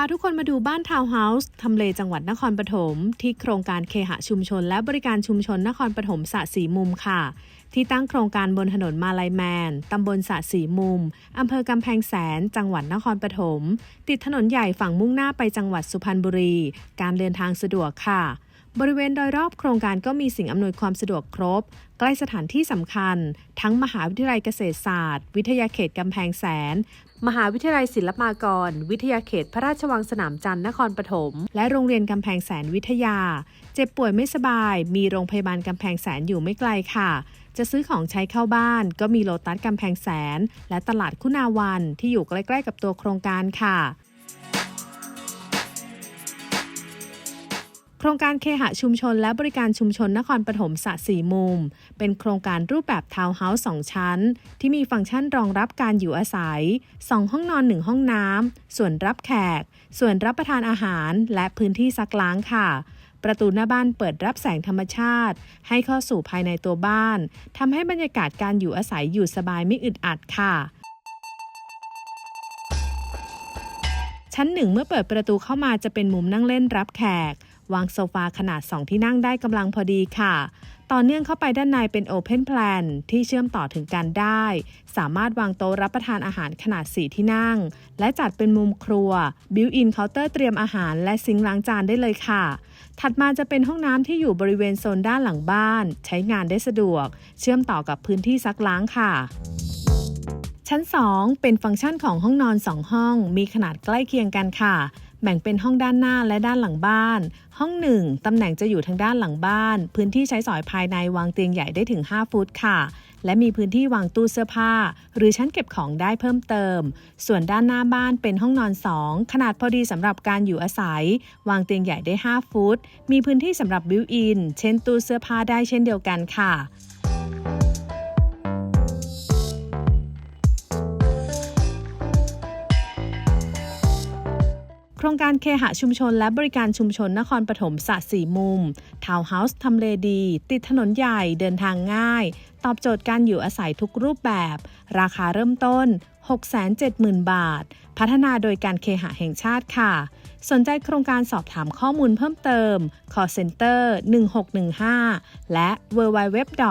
าทุกคนมาดูบ้านทาวน์เฮาส์ทำเลจังหวัดนครปฐมที่โครงการเคหะชุมชน และบริการชุมชนนครปฐมสระสีมุมค่ะ ที่ตั้งโครงการบนถนนมาลายแมน ตำบลสระสีมุม อำเภอกำแพงแสน จังหวัดนครปฐมติดถนนใหญ่ฝั่งมุ่งหน้าไปจังหวัดสุพรรณบุรี การเดินทางสะดวกค่ะ บริเวณโดยรอบโครงการก็มีสิ่งอำนวยความสะดวกครบ ใกล้สถานที่สำคัญ ทั้งมหาวิทยาลัยเกษตรศาสตร์ วิทยาเขตกำแพงแสน มหาวิทยาลัยศิลปากร วิทยาเขตพระราชวังสนามจันทร์นครปฐมและโรงเรียนกำแพงแสนวิทยา เจ็บป่วยไม่สบาย มีโรงพยาบาลกำแพงแสนอยู่ไม่ไกลค่ะ จะซื้อของใช้เข้าบ้าน ก็มีโลตัสกำแพงแสน และตลาดคุณาวันที่อยู่ใกล้ ๆ กับตัวโครงการค่ะ โครงการเคหะชุมชนและบริการชุมชนนครปฐมสระสีมุม เป็นโครงการรูปแบบทาวน์เฮาส์สองชั้น ที่มีฟังก์ชันรองรับการอยู่อาศัย 2 ห้องนอน 1 ห้องน้ำส่วนรับแขก ส่วนรับประทานอาหาร และพื้นที่ซักล้างค่ะ ประตูหน้าบ้านเปิดรับแสงธรรมชาติ ให้เข้าสู่ภายในตัวบ้านทำให้บรรยากาศการอยู่อาศัยอยู่สบายไม่อึดอัดค่ะชั้นหนึ่งเมื่อเปิดประตูเข้ามาจะเป็นมุมนั่งเล่นรับแขก วางโซฟาขนาด 2 ที่นั่งได้กำลังพอดีค่ะ ต่อเนื่องเข้าไปด้านในเป็น Open Plan ที่เชื่อมต่อถึงกันได้ สามารถวางโต๊ะรับประทานอาหารขนาด 4 ที่นั่ง และจัดเป็นมุมครัว บิวอินเคาน์เตอร์เตรียมอาหารและซิงล้างจานได้เลยค่ะ ถัดมาจะเป็นห้องน้ำที่อยู่บริเวณโซนด้านหลังบ้าน ใช้งานได้สะดวก เชื่อมต่อกับพื้นที่ซักล้างค่ะชั้น 2 เป็นฟังก์ชันของห้องนอน 2 ห้อง มีขนาดใกล้เคียงกันค่ะ แบ่งเป็นห้องด้านหน้าและด้านหลังบ้าน ห้อง 1 ตำแหน่งจะอยู่ทางด้านหลังบ้าน พื้นที่ใช้สอยภายในวางเตียงใหญ่ได้ถึง 5 ฟุตค่ะ และมีพื้นที่วางตู้เสื้อผ้า หรือชั้นเก็บของได้เพิ่มเติม ส่วนด้านหน้าบ้านเป็นห้องนอน 2 ขนาดพอดีสำหรับการอยู่อาศัย วางเตียงใหญ่ได้ 5 ฟุต มีพื้นที่สำหรับบิวอิน เช่นตู้เสื้อผ้าได้เช่นเดียวกันค่ะ รงการเคหะชุมชนและบริการชุมชนนครปฐมสะสีมุม ทาวน์เฮาส์ทำเลดี ติดถนนใหญ่เดินทางง่าย ตอบโจทย์การอยู่อาศัยทุกรูปแบบ ราคาเริ่มต้น 670,000 บาท พัฒนาโดยการเคหะแห่งชาติค่ะ สนใจโครงการสอบถามข้อมูลเพิ่มเติม call center 1615 และ www.nha.co.th